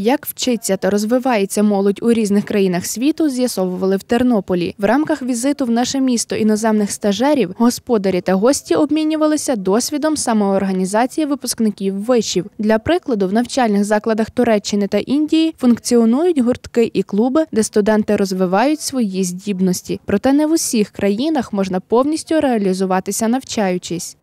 Як вчиться та розвивається молодь у різних країнах світу, з'ясовували в Тернополі. В рамках візиту в наше місто іноземних стажерів господарі та гості обмінювалися досвідом самоорганізації випускників вишів. Для прикладу, в навчальних закладах Туреччини та Індії функціонують гуртки і клуби, де студенти розвивають свої здібності. Проте не в усіх країнах можна повністю реалізуватися навчаючись.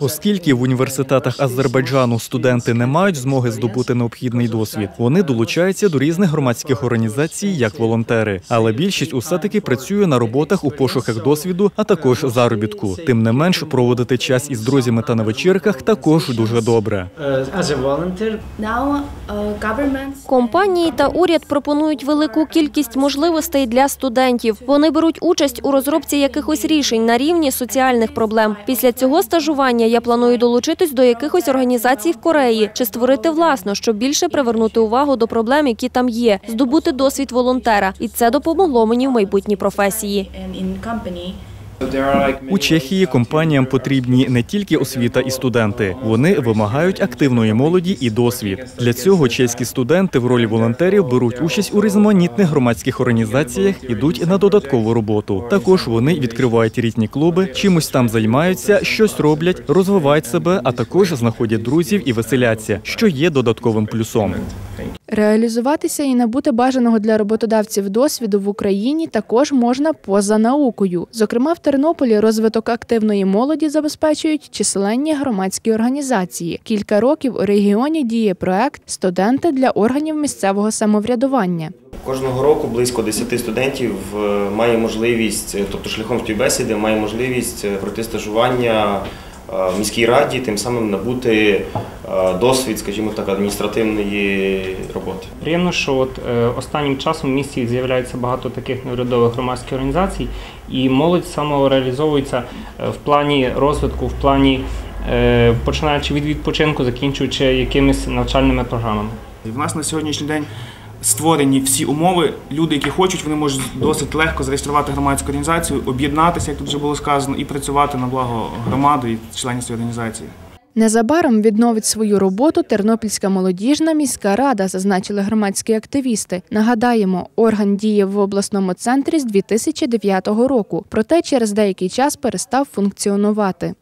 Оскільки в університетах Азербайджану студенти не мають змоги здобути необхідний досвід, вони долучаються до різних громадських організацій як волонтери. Але більшість усе таки працює на роботах у пошуках досвіду, а також заробітку. Тим не менш, проводити час із друзями та на вечірках також дуже добре. uh, Компанії та уряд пропонують велику кількість можливостей для студентів. Вони беруть участь у розробці якихось рішень на рівні соціальних проблем. Після цього стажування я планую долучитись до якихось організацій в Кореї чи створити власну, щоб більше привернути увагу до проблем, які там є, здобути досвід волонтера, і це допомогло мені в майбутній професії. У Чехії компаніям потрібні не тільки освіта і студенти, вони вимагають активної молоді і досвід. Для цього чеські студенти в ролі волонтерів беруть участь у різноманітних громадських організаціях, ідуть на додаткову роботу. Також вони відкривають різні клуби, чимось там займаються, щось роблять, розвивають себе, а також знаходять друзів і веселяться, що є додатковим плюсом. Реалізуватися і набути бажаного для роботодавців досвіду в Україні також можна поза наукою. Зокрема, в Тернополі розвиток активної молоді забезпечують численні громадські організації. Кілька років у регіоні діє проект Студенти для органів місцевого самоврядування. Кожного року близько 10 студентів е, має можливість, е, тобто шляхом співбесіди, має можливість е, пройти стажування в міській раді, тим самим набути е, досвід, скажімо так, адміністративної роботи. Приємно, що от е, останнім часом в місті з'являється багато таких неурядових громадських організацій, і молодь самореалізовується е, в плані розвитку, в плані е, починаючи від відпочинку, закінчуючи якимись навчальними програмами. В нас на сьогоднішній день створені всі умови. Люди, які хочуть, вони можуть досить легко зареєструвати громадську організацію, об'єднатися, як тут вже було сказано, і працювати на благо громади і членів цієї організації. Незабаром відновить свою роботу Тернопільська молодіжна міська рада, зазначили громадські активісти. Нагадаємо, орган діє в обласному центрі з 2009 року, проте через деякий час перестав функціонувати.